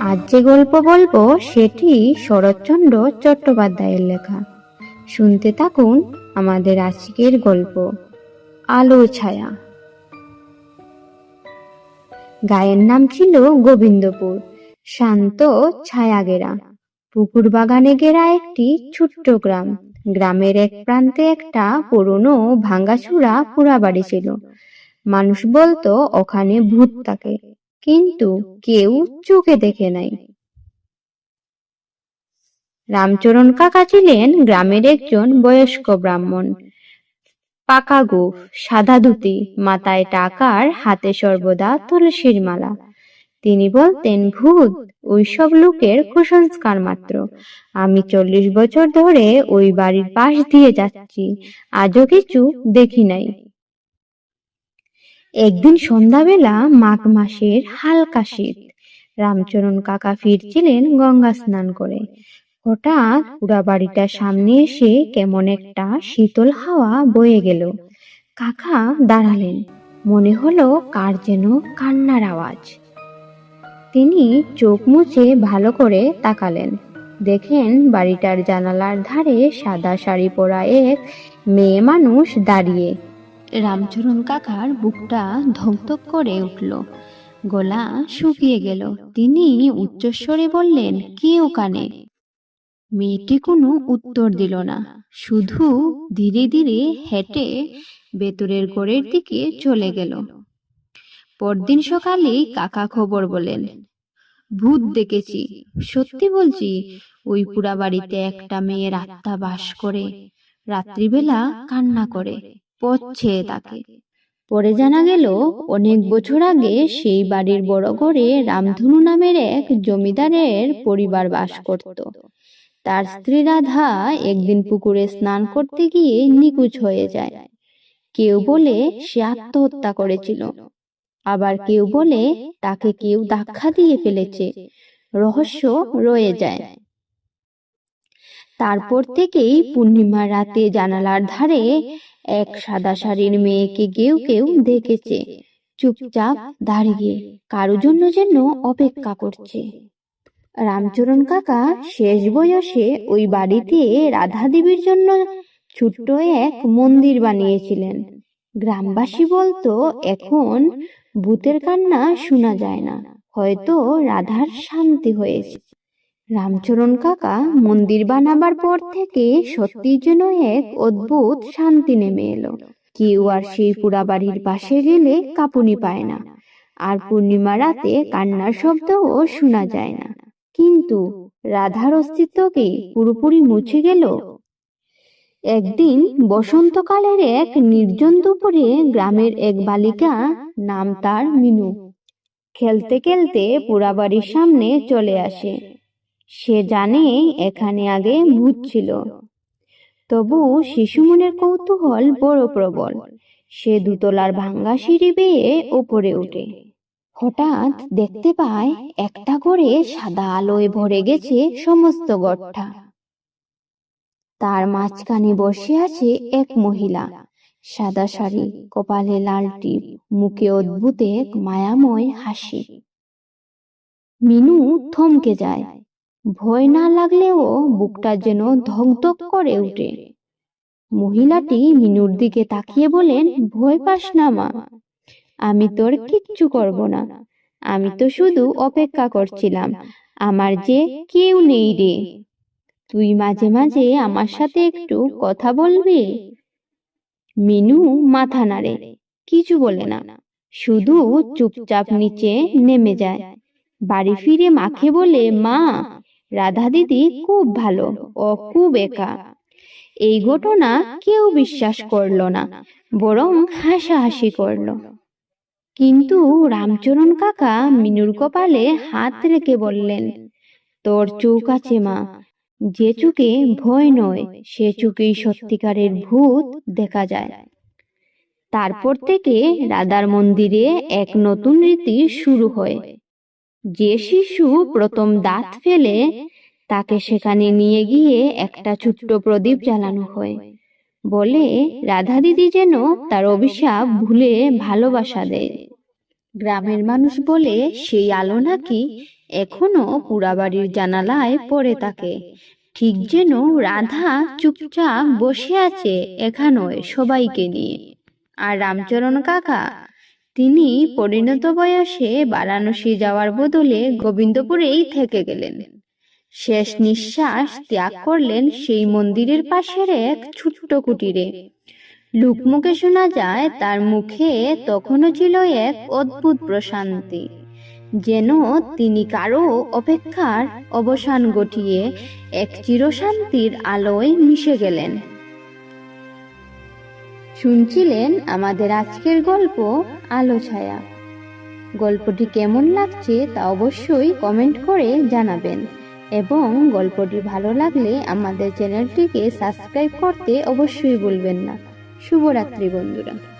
আজ যে গল্প বলব সেটি শরৎচন্দ্র চট্টোপাধ্যায়ের লেখা। শুনতে থাকুন আমাদের আজকের গল্প, আলো ছায়া। গায়ের নাম ছিল গোবিন্দপুর, শান্ত ছায়াগেরা। পুকুর বাগানে ঘেরা একটি ছোট্ট গ্রাম। গ্রামের এক প্রান্তে একটা পুরনো ভাঙ্গাচুরা পুরা বাড়ি ছিল। মানুষ বলতো, ওখানে ভূত থাকে। কিন্তু কেউ চোখে দেখে নাই। রামচরণ কাকা ছিলেন গ্রামের একজন বয়স্ক ব্রাহ্মণ। পাকা গোফ, সাদা ধুতি, মাথায় টাকার হাতে সর্বদা তুলসীর মালা। তিনি বলতেন, ভূত, ওইসব লোকের কুসংস্কার মাত্র। আমি চল্লিশ বছর ধরে ওই বাড়ির পাশ দিয়ে যাচ্ছি। আজও কিছু দেখি নাই। একদিন সন্ধ্যাবেলা মাঘ মাসের হালকা শীত। রামচরণ কাকা ফিরছিলেন গঙ্গা স্নান করে। হঠাৎ পুরা বাড়িটার সামনে এসে কেমন একটা শীতল হাওয়া বয়ে গেল। কাকা দাঁড়ালেন। মনে হলো কার যেন কান্নার আওয়াজ। তিনি চোখ মুছে ভালো করে তাকালেন। দেখেন বাড়িটার জানালার ধারে সাদা শাড়ি পরা এক মেয়ে মানুষ দাঁড়িয়ে। রামচরণ কাকার বুকটা ধকধক করে উঠল। গলা শুকিয়ে গেল। তিনি উচ্চস্বরে বললেন, কে ওখানে? মেয়েটি কোনো উত্তর দিল না। শুধু ধীরে ধীরে হেঁটে ভেতরের ঘরের দিকে চলে গেল। পরদিন সকালে কাকা খবর বলেন, ভূত দেখেছি। সত্যি বলছি, ওই পুরা বাড়িতে একটা মেয়ের আত্মা বাস করে। রাত্রিবেলা কান্না করে। পচ্ছে তাকে। পরে জানা গেল অনেক বছর আগে সেই বাড়ির বড় ঘরে রামধনু নামের এক জমিদারের পরিবার বাস করত। তার স্ত্রী রাধা একদিন পুকুরে স্নান করতে গিয়ে নিখোঁজ হয়ে যায়। কেউ বলে সে আত্মহত্যা করেছিল। আবার কেউ বলে তাকে কেউ ধাক্কা দিয়ে ফেলেছে। রহস্য রয়ে যায়। তারপর থেকেই পূর্ণিমা রাতে জানালার ধারে এক সাদা শাড়ির মেয়েকে কেউ কেউ দেখেছে। চুপচাপ দাঁড়িয়ে কারও জন্য যেন অপেক্ষা করছে। রামচরণ কাকা শেষ বয়সে ওই বাড়িতে রাধা দেবীর জন্য ছোট্ট এক মন্দির বানিয়েছিলেন। গ্রামবাসী বলতো, এখন ভূতের কান্না শোনা যায় না। হয়তো রাধার শান্তি হয়েছে। রামচরণ কাকা মন্দির বানাবার পর থেকে সত্যি যেন এক অদ্ভুত শান্তি নেমে এলো। কেউ আর সেই পুরা বাড়ির পাশে গেলে কাঁপুনি পায় না। আর পূর্ণিমা রাতে কান্নার শব্দও শোনা যায় না। কিন্তু রাধার অস্তিত্বকে পুরোপুরি মুছে গেল। একদিন বসন্তকালের এক নির্জন দুপুরে গ্রামের এক বালিকা, নাম তার মিনু, খেলতে খেলতে পুরা বাড়ির সামনে চলে আসে। সে জানে এখানে আগে ভূত ছিল। তবু শিশু মনের কৌতূহল বড় প্রবল। সে দুতলার ভাঙ্গা সিঁড়ি বেয়ে ওপরে ওঠে। হঠাৎ দেখতে পায় একটা ঘরে সাদা আলোয় ভরে গেছে সমস্ত গড়টা। তার মাঝখানে বসে আছে এক মহিলা। সাদা শাড়ি, কপালে লাল টিপ, মুখে অদ্ভুত এক মায়াময় হাসি। মিনু থমকে যায়। ভয় না লাগলেও বুকটা যেন ধকধক করে ওঠে। মহিলাটি মিনুর দিকে তাকিয়ে বলেন ভয় পাস না মা, আমি তোর কিচ্ছু করব না। আমি তো শুধু অপেক্ষা করছিলাম, আমার যে কেউ নেই রে। তুই মাঝে মাঝে আমার সাথে একটু কথা বলবি? মিনু মাথা নাড়ে, কিছু বলে না। শুধু চুপচাপ নিচে নেমে যায়। বাড়ি ফিরে মাকে বলে, মা রাধা দিদি খুব ভালো ও খুব একা। এই ঘটনা কেউ বিশ্বাস করল না, বরং হাসাহাসি করল। কিন্তু রামচরণ কাকা মিনুর কপালে হাত রেখে বললেন, তোর চোখ আছে মা। যে চোখে ভয় নয়, সে চোখেই সত্যিকারের ভূত দেখা যায়। তারপর থেকে রাধার মন্দিরে এক নতুন রীতি শুরু হয়। যে শিশু প্রথম দাঁত ফেলে, তাকে সেখানে নিয়ে গিয়ে একটা ছোট্ট প্রদীপ জ্বালানো হয়। বলে, রাধা দিদি যেন তার অভিশাপ ভুলে ভালোবাসা দেয়। গ্রামের মানুষ বলে, সেই আলো নাকি এখনও পুরাবাড়ির জানালায় পড়ে থাকে। ঠিক যেন রাধা চুপচাপ বসে আছে এখানোয় সবাইকে নিয়ে। আর রামচরণ কাকা তিনি পরিণত বয়সে বারাণসী যাওয়ার বদলে গোবিন্দপুরেই থেকে গেলেন। শেষ নিঃশ্বাস ত্যাগ করলেন সেই মন্দিরের পাশের এক ছোট্ট কুটিরে। লোকমুখে শোনা যায় তার মুখে তখনও ছিল এক অদ্ভুত প্রশান্তি। যেন তিনি কারও অপেক্ষার অবসান ঘটিয়ে এক চিরশান্তির আলোয় মিশে গেলেন। শুনছিলেন আমাদের আজকের গল্প আলো ছায়া। গল্পটি কেমন লাগছে তা অবশ্যই কমেন্ট করে জানাবেন এবং গল্পটি ভালো লাগলে আমাদের চ্যানেলটিকে সাবস্ক্রাইব করতে অবশ্যই বলবেন না। শুভরাত্রি বন্ধুরা।